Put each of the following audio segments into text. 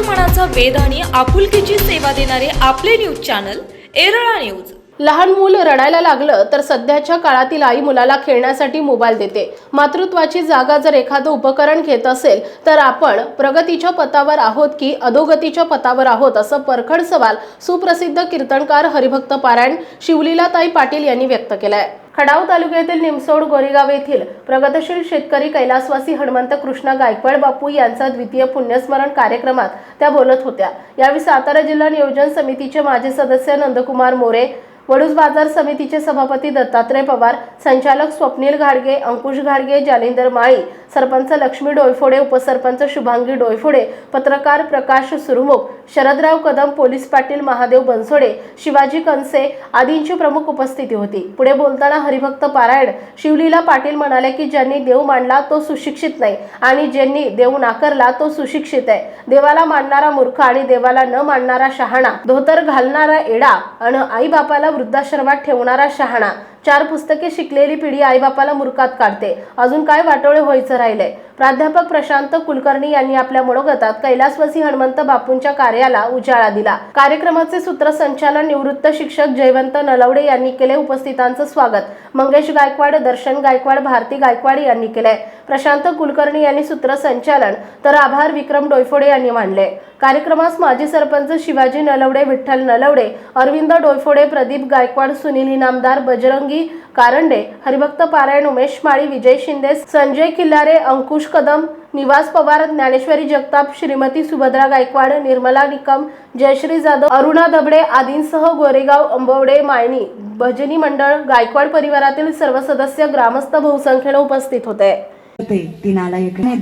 मनाचा वेध आणि आपुलकीची सेवा देणारे आपले न्यूज चॅनल एरळा न्यूज. लहान मूल रडायला लागलं तर सध्याच्या काळातील आई मुलाला खेळण्यासाठी मोबाईल देते. मातृत्वाची जागा जर एखादं उपकरण घेत असेल तर आपण प्रगतीच्या पथावर आहोत की अधोगतीच्या पथावर आहोत असं परखड सवाल सुप्रसिद्ध कीर्तनकार हरिभक्त पारायण शिवलीलाताई पाटील यांनी व्यक्त केलाय. खडाव तालुक्यातील निमसोड गोरेगाव येथील प्रगतशील शेतकरी कैलासवासी हनुमंत कृष्णा गायकवाड बापू यांचा द्वितीय पुण्यस्मरण कार्यक्रमात त्या बोलत होत्या. यावेळी सातारा जिल्हा नियोजन समितीचे माजी सदस्य नंदकुमार मोरे वडूज बाजार समितीचे सभापती दत्तात्रय पवार संचालक स्वप्नील घाडगे अंकुश घाडगे जालिंदर माळी सरपंच लक्ष्मी डोयफोडे उपसरपंच शुभांगी डोयफोडे पत्रकार प्रकाश सुरमुख शरदराव कदम पोलीस पाटील महादेव बनसोडे शिवाजी कनसे आदींची प्रमुख उपस्थिती होती. पुढे बोलताना हरिभक्त पारायण शिवलीला पाटील म्हणाले की ज्यांनी देव मांडला तो सुशिक्षित नाही आणि ज्यांनी देव नाकारला तो सुशिक्षित आहे. देवाला मानणारा मूर्ख आणि देवाला न मानणारा शहाणा धोतर घालणारा एडा आणि आई बापाला वृद्धाश्रमात ठेवणारा शहाणा. चार पुस्तके शिकलेली पिढी आईबापाला मुरकात काढते. अजून काय वाटोळे व्हायचं राहिले प्राध्यापक प्रशांत कुलकर्णी यांनी आपल्या मनोगतात कैलासवासी हनुमंत बापूंच्या कार्याला उजाळा दिला. कार्यक्रमाचे सूत्रसंचालन निवृत्त शिक्षक जयवंत नलवडे यांनी केले. उपस्थितांचं स्वागत. मंगेश गायकवाड दर्शन गायकवाड भारती गायकवाड यांनी केले प्रशांत कुलकर्णी यांनी सूत्रसंचालन तर आभार विक्रम डोयफोडे यांनी मांडले. कार्यक्रमास माजी सरपंच शिवाजी नलवडे विठ्ठल नलवडे अरविंद डोयफोडे प्रदीप गायकवाड सुनील इनामदार बजरंगी कारंडे हरिभक्त पारायण उमेश माळी विजय शिंदे संजय किल्लारे अंकुश कदम निवास पवार ज्ञानेश्वरी जगताप श्रीमती सुभद्रा गायकवाड निर्मला निकम जयश्री जाधव अरुणा दबडे आदींसह गोरेगाव अंबवडे मायणी भजनी मंडळ गायकवाड परिवारातील सर्व सदस्य ग्रामस्थ बहुसंख्येने उपस्थित होते.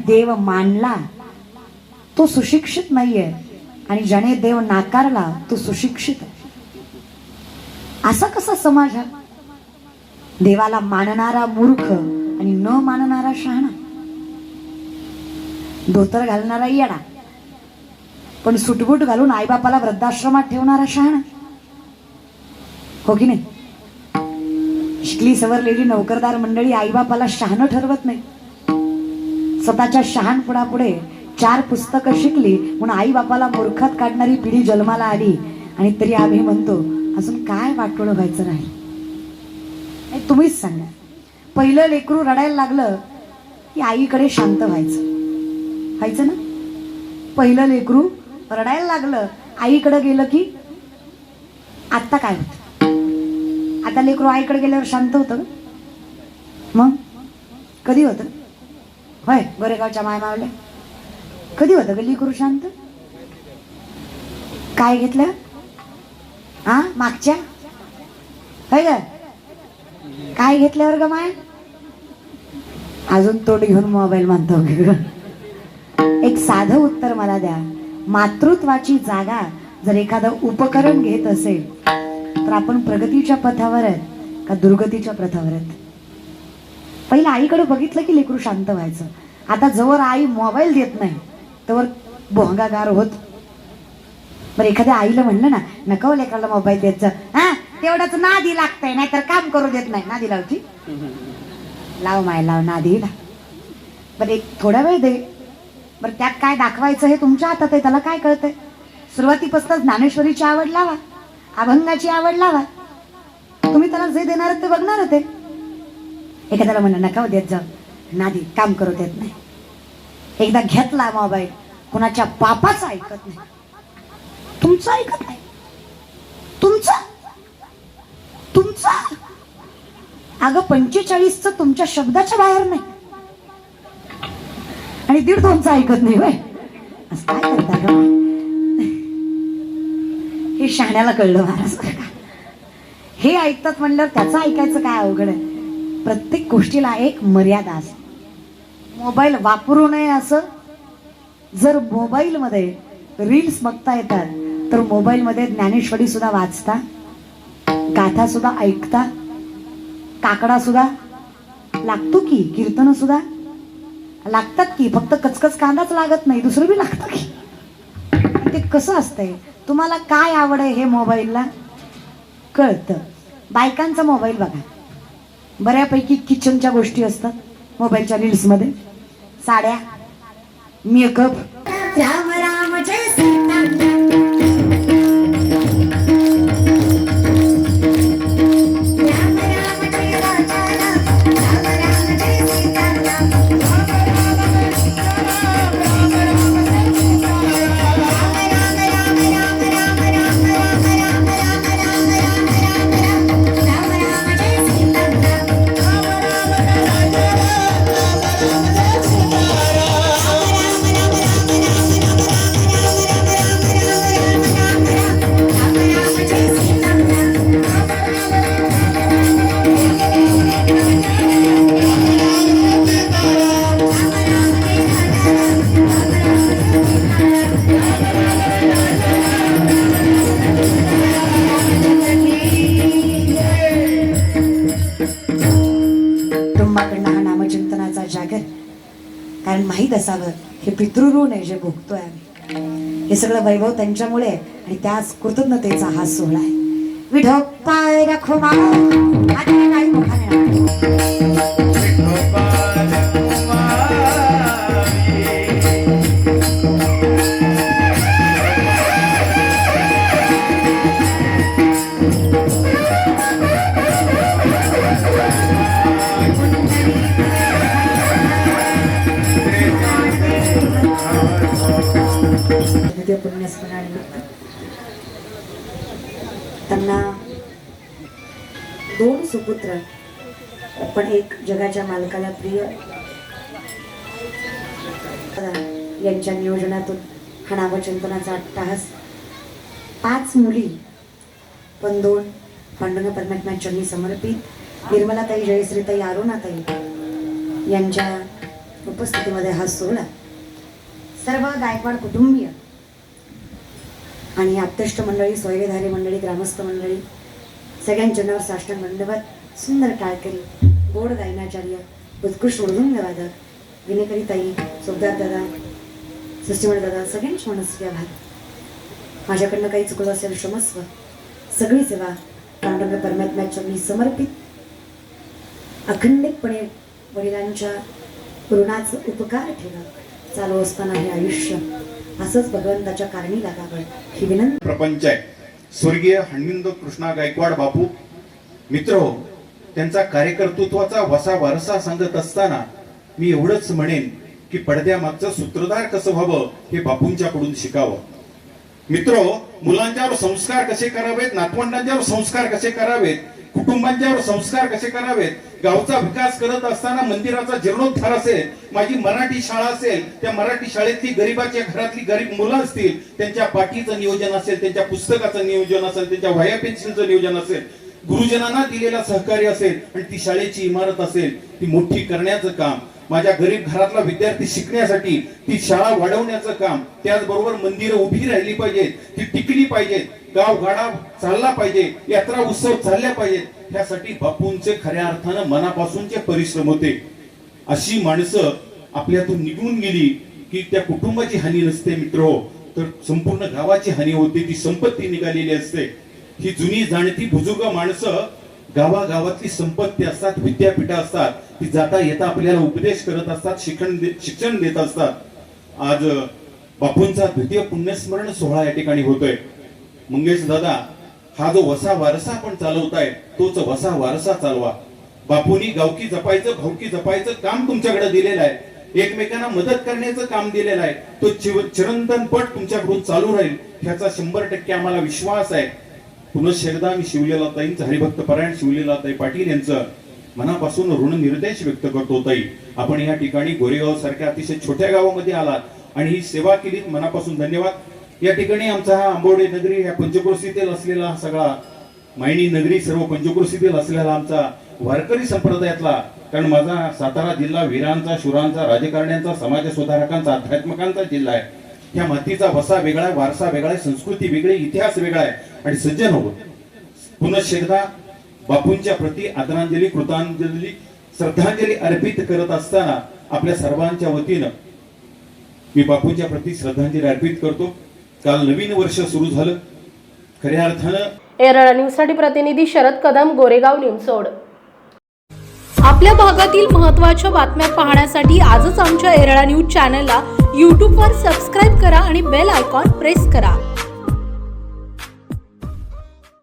देव मानला. तो सुशिक्षित नाहीये. आणि ज्याने देव नाकारला तो सुशिक्षित आहे. असा कसा समाज हा? देवाला मानणारा मूर्ख आणि न मानणारा शहाणा. धोतर घालणारा येडा. पण सुटबुट घालून आईबापाला वृद्धाश्रमात ठेवणारा शहाणा. हो की नाही? शिकली सवरलेली नोकरदार मंडळी आईबापाला शहाणं ठरवत नाही. स्वतःच्या शहाणपुडापुढे चार पुस्तकं शिकली म्हणून आई बापाला मूर्खात काढणारी पिढी जन्माला आली. आणि तरी आम्ही म्हणतो अजून काय वाटोळं व्हायचं राहील? तुम्हीच सांगा. पहिलं लेकरू रडायला लागलं की आईकडे शांत व्हायचं. व्हायचं ना? पहिलं लेकरू रडायला लागलं आईकडे गेलं की आत्ता काय होतं? आता लेकरू आईकडे गेल्यावर शांत होतं मग? कधी होतं? होय गोरेगावच्या मायमावल्या? कधी होतं गल्ली करू शांत? काय घेतलं? हा मागच्या? होय ग? काय घेतल्यावर ग माय? अजून तोंड घेऊन मोबाईल मानतो एक साधं उत्तर मला द्या. मातृत्वाची जागा जर एखादं उपकरण घेत असेल तर आपण प्रगतीच्या पथावर आहेत का दुर्गतीच्या पथावर आहेत? पहिलं आईकडे बघितलं की लेकरू शांत व्हायचं. आता जवळ आई मोबाईल देत नाही. तवर भोंगागार होत. बरं एखाद्या आईला म्हणलं ना नको लेकराला मोबाईल देत जा. हा तेवढंच नादी लागतंय नाहीतर काम करू देत नाही. नादी लावची लाव माय लाव नादी लाव बरं एक थोडा वेळ दे. बरं त्यात काय दाखवायचं हे तुमच्या हातात आहे त्याला काय कळतंय? सुरुवातीपासूनच ज्ञानेश्वरीची आवड लावा. अभंगाची आवड लावा. तुम्ही त्याला जे देणार ते बघणार होते. एखाद्याला म्हणा नका देत जा नादी काम करू देत नाही. एकदा घेतला मोबाईल कुणाच्या बापाचं ऐकत नाही. तुमचं ऐकत नाही. तुमचं? तुमचं? अगं पंचेचाळीसच तुमच्या शब्दाच्या बाहेर नाही. आणि दीड दोनचं ऐकत नाही वय असं काय करता ग? हे शहाण्याला कळलं महाराज बरं हे ऐकतात म्हणल्यावर त्याचं ऐकायचं काय अवघड आहे? प्रत्येक गोष्टीला एक मर्यादा असते. मोबाईल वापरू नये असं. जर मोबाईलमध्ये रील्स बघता येतात तर मोबाईलमध्ये ज्ञानेश्वरी सुद्धा वाचता गाथा सुद्धा ऐकता काकडा सुद्धा लागतो की कीर्तन सुद्धा लागतात की फक्त कचकच कांदाच लागत नाही दुसरं बी लागतं की. ते कसं असतंय? तुम्हाला काय आवड आहे हे मोबाईलला? कळतं. बायकांचा मोबाईल बघा. बऱ्यापैकी किचनच्या गोष्टी असतात. मोबाईलच्या रील्समध्ये साड्या? मेकअप? कारण माहीत असावं हे पितृऋण आहे जे भोगतोय आम्ही. हे सगळं वैभव त्यांच्यामुळे आणि त्याच कृतज्ञतेचा हा सोहळा आहे. विठोपाय राखो दोन सुपुत्र पण एक जगाच्या मालकाला प्रिय यांच्या नियोजनातून हा नावचिंतनाचा अट्टाहास. पाच मुली पण दोन पांडुरंग परमात्मा चरणी समर्पित. निर्मलाताई जयश्रीताई अरुणाताई यांच्या उपस्थितीमध्ये हा सोहळा. सर्व गायकवाड कुटुंबीय आणि आप्तेष्ट मंडळी सोयरेधारी मंडळी ग्रामस्थ मंडळी सगळ्यांच्या साष्टांग दंडवत सुंदर टाळकरी गोड गायनाचार्य उत्कृष्ट मृदुंग वादक विनेकरी ताई सोबदार दादा सृष्टीमण दादा सगळ्यांचे मनस्वी आभार. माझ्याकडनं काही चुकलं असेल क्षमस्व सगळी सेवा पांडुरंग परमात्म्याच्या मी समर्पित. अखंडितपणे वडिलांच्या ऋणाचं उपकार ठेवा चालू असताना हे आयुष्य असंच भगवंताच्या कारणी लागावं ही विनंती. प्रपंच आहे. स्वर्गीय हणविंद कृष्णा गायकवाड बापू मित्र हो त्यांचा कार्यकर्तृत्वाचा वसा वारसा सांगत असताना मी एवढंच म्हणेन की पडद्यामागचं सूत्रधार कसं व्हावं हे बापूंच्याकडून शिकावं. मित्र हो, मुलांच्यावर संस्कार कसे करावेत नातवंडांच्यावर संस्कार कसे करावेत कुटुंबांच्यावर संस्कार कसे करावेत? गावचा विकास करत असताना मंदिराचा जीर्णोद्धार असेल माझी मराठी शाळा असेल त्या मराठी शाळेतली गरीबाच्या घरातली गरीब मुलं असतील त्यांच्या पाठीचं नियोजन असेल त्यांच्या पुस्तकाचं नियोजन असेल त्यांच्या व्हाया पेन्सिलचं नियोजन असेल गुरुजनांना दिलेला सहकार्य असेल आणि ती शाळेची इमारत असेल ती मोठी करण्याचं काम माझ्या गरीब घरातला विद्यार्थी शिकण्यासाठी ती शाळा वाढवण्याचं काम त्याचबरोबर मंदिरं उभी राहिली पाहिजेत ती टिकली पाहिजेत गाव गाडा चालला पाहिजे यात्रा उत्सव चालल्या पाहिजेत. यासाठी बापूंचे खऱ्या अर्थानं मनापासूनचे परिश्रम होते. अशी माणसं आपल्यातून निघून गेली की त्या कुटुंबाची हानी नसते मित्र. तर संपूर्ण गावाची हानी होते ती संपत्ती निघालेली असते. ही जुनी जाणती बुजुर्ग माणसं गावागावातली संपत्ती असतात विद्यापीठ असतात. ती जाता येता आपल्याला उपदेश करत असतात शिक्षण शिक्षण देत असतात. आज बापूंचा द्वितीय पुण्यस्मरण सोहळा या ठिकाणी होतोय. मंगेश दादा हा जो वसा वारसा आपण चालवताय तोच वसा वारसा चालवा. बापूंनी गावकी जपायचं भावकी जपायचं काम तुमच्याकडे दिलेलं आहे. एकमेकांना मदत करण्याचं काम दिलेलं आहे. तो चिरंतन पट तुमच्याकडून चालू राहील ह्याचा शंभर टक्के आम्हाला विश्वास आहे. पुनश्च एकदा मी शिवलेला ताईंचं हरिभक्त परायण शिवलेला ताई पाटील यांचं मनापासून ऋण निर्देश व्यक्त करतो ताई. आपण या ठिकाणी गोरेगाव सारख्या अतिशय छोट्या गावामध्ये आलात आणि ही सेवा केलीत मनापासून धन्यवाद. या ठिकाणी आमचा हा आंबोडे नगरी या पंचक्रोशीतील असलेला हा सगळा मायणी नगरी सर्व पंचक्रोशीतील असलेला आमचा वारकरी संप्रदायातला कारण माझा सातारा जिल्हा वीरांचा शुरांचा राजकारण्यांचा समाज सुधारकांचा अध्यात्मकांचा जिल्हा आहे. ह्या मातीचा वसा वेगळा आहे वारसा वेगळा आहे संस्कृती वेगळी इतिहास वेगळा आहे आणि सज्जन हो पुनश्च एकदा बापूंच्या प्रती आदरांजली कृतांजली श्रद्धांजली अर्पित करत असताना आपल्या सर्वांच्या वतीनं मी बापूंच्या प्रती श्रद्धांजली अर्पित करतो. काल नवीन वर्ष सुरू झालं. खऱ्या अर्थानं एरळ न्यूजसाठी प्रतिनिधी शरद कदम गोरेगाव निमसोड आपल्या भागातील महत्त्वाच्या बातम्या पाहण्यासाठी आजच आमच्या एरळा न्यूज चॅनलला यूट्यूबवर सबस्क्राईब करा आणि बेल आयकॉन प्रेस करा.